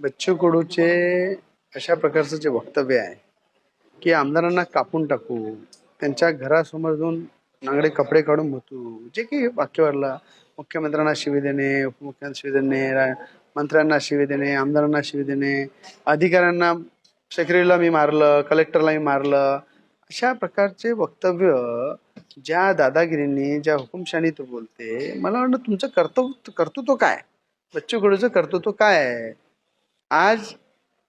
बच्चू कडूचे अशा प्रकारचं जे वक्तव्य आहे की आमदारांना कापून टाकू त्यांच्या घरासमोर जाऊन नांगडे कपडे काढून भोतू जे की वाक्यवरला मुख्यमंत्र्यांना शिवी देणे उपमुख्यमंत्री शिवी देणे रा- मंत्र्यांना शिवी देणे आमदारांना शिवी देणे अधिकाऱ्यांना सेक्रेटरीला मी मारलं कलेक्टरला मी मारलं अशा प्रकारचे वक्तव्य ज्या दादागिरींनी ज्या हुकुमशानी तो बोलते मला वाटतं तुमचं कर्तव्य कर्तृत्व काय? बच्चू कडूचं कर्तृत्व काय आहे? आज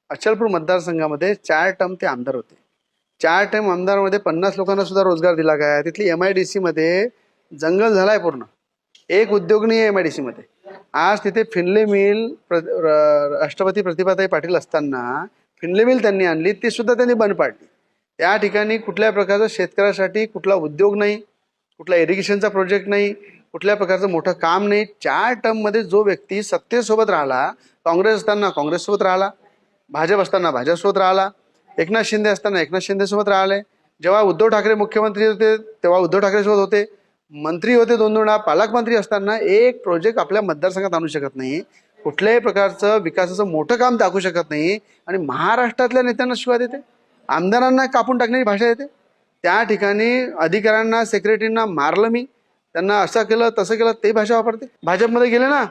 अचलपूर मतदारसंघामध्ये चार टर्म ते आमदार होते. चार टर्म आमदारमध्ये पन्नास लोकांना सुद्धा रोजगार दिला काय तिथली एम आय डी सीमध्ये जंगल जंगल झालाय पूर्ण. एक उद्योग नाही आहे एम आय डी सीमध्ये आज तिथे फिनले मिल प्र- राष्ट्रपती प्रतिभाताई पाटील असताना फिनले मिल त्यांनी आणली. ती सुद्धा त्यांनी बंद पाडली. त्या ठिकाणी कुठल्या प्रकारचं शेतकऱ्यासाठी कुठला उद्योग नाही कुठला इरिगेशनचा प्रोजेक्ट नाही कुठल्या प्रकारचं मोठं काम नाही. चार टर्ममध्ये जो व्यक्ती सत्तेसोबत राहिला काँग्रेस असताना काँग्रेससोबत राहिला भाजप असताना भाजपसोबत राहिला एकनाथ शिंदे असताना एकनाथ शिंदेसोबत राहिले जेव्हा उद्धव ठाकरे मुख्यमंत्री होते तेव्हा उद्धव ठाकरेसोबत होते मंत्री होते दोन दोन पालकमंत्री असताना एक प्रोजेक्ट आपल्या मतदारसंघात आणू शकत नाही. कुठल्याही प्रकारचं विकासाचं मोठं काम दाखवू शकत नाही आणि महाराष्ट्रातल्या नेत्यांना शिवाय देते. आमदारांना कापून टाकण्याची भाषा येते त्या ठिकाणी अधिकाऱ्यांना सेक्रेटरींना मारलं मी. त्यांना असं केलं तसं केलं ते भाषा वापरते. भाजपमध्ये गेले ना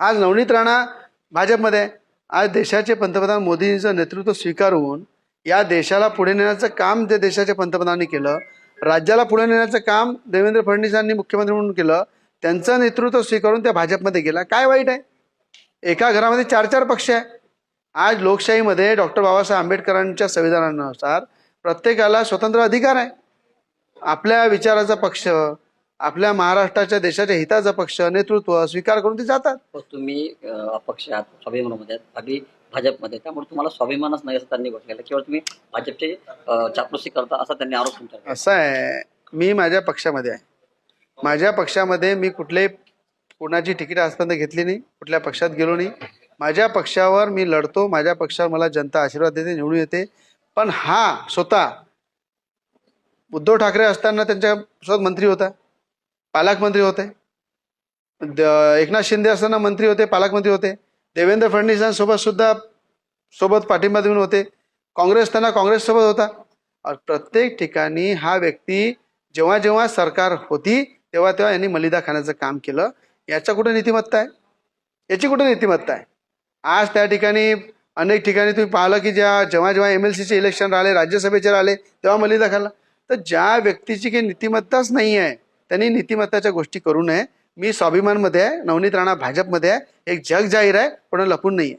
आज नवनीत राणा भाजपमध्ये. आहे. आज देशाचे पंतप्रधान मोदींचं नेतृत्व स्वीकारून या देशाला पुढे नेण्याचं काम जे देशाच्या पंतप्रधानांनी केलं राज्याला पुढे नेण्याचं काम देवेंद्र फडणवीसांनी मुख्यमंत्री म्हणून केलं त्यांचं नेतृत्व स्वीकारून त्या भाजपमध्ये गेला. काय वाईट आहे? एका घरामध्ये चार चार पक्ष आहे. आज लोकशाहीमध्ये डॉक्टर बाबासाहेब आंबेडकरांच्या संविधानानुसार प्रत्येकाला स्वतंत्र अधिकार आहे. आपल्या विचाराचा पक्ष आपल्या महाराष्ट्राच्या देशाच्या हिताचा पक्ष नेतृत्व स्वीकार करून ते जातात. पण तुम्ही अं, अपक्ष आहात स्वाभिमानामध्ये आहात अगदी भाजपमध्ये. त्यामुळे तुम्हाला स्वाभिमानच नाही असं त्यांनी म्हटलेलं केवळ तुम्ही भाजपचे अं, चापलुसी करता असा त्यांनी आरोप तुमच्यावर केला. असं आहे. मी माझ्या पक्षामध्ये आहे. माझ्या पक्षामध्ये मी कुठल्याही कोणाची तिकीट आजपर्यंत घेतली नाही कुठल्या पक्षात गेलो नाही. माझ्या पक्षावर मी लढतो माझ्या पक्षावर मला जनता आशीर्वाद देते निवडून येते. पण हा स्वतः उद्धव ठाकरे असताना त्यांच्या मंत्री होता. पालकमंत्री होते. द- एकनाथ शिंदे असताना मंत्री होते पालकमंत्री होते. देवेंद्र फडणवीसांसोबत सुद्धा सोबत पाठिंबा देऊन होते. काँग्रेस त्यांना काँग्रेससोबत होता. और प्रत्येक ठिकाणी हा व्यक्ती जेव्हा जेव्हा सरकार होती तेव्हा तेव्हा यांनी मलिदा खाण्याचं काम केलं. याचा कुठं नीतिमत्ता आहे? याची कुठं नीतिमत्ता आहे? आज त्या ठिकाणी अनेक ठिकाणी तुम्ही पाहिलं की ज्या जेव्हा जेव्हा एम एल सीचे इलेक्शन राहिले राज्यसभेचे राहिले तेव्हा मलिदा खाल्ला तर ज्या व्यक्तीची काही नीतिमत्ताच नाही आहे त्यांनी नीतिमत्ताच्या गोष्टी करू नये. मी स्वाभिमानमध्ये आहे नवनीत राणा भाजपमध्ये आहे. एक जग जाहीर आहे पण लपून नाही आहे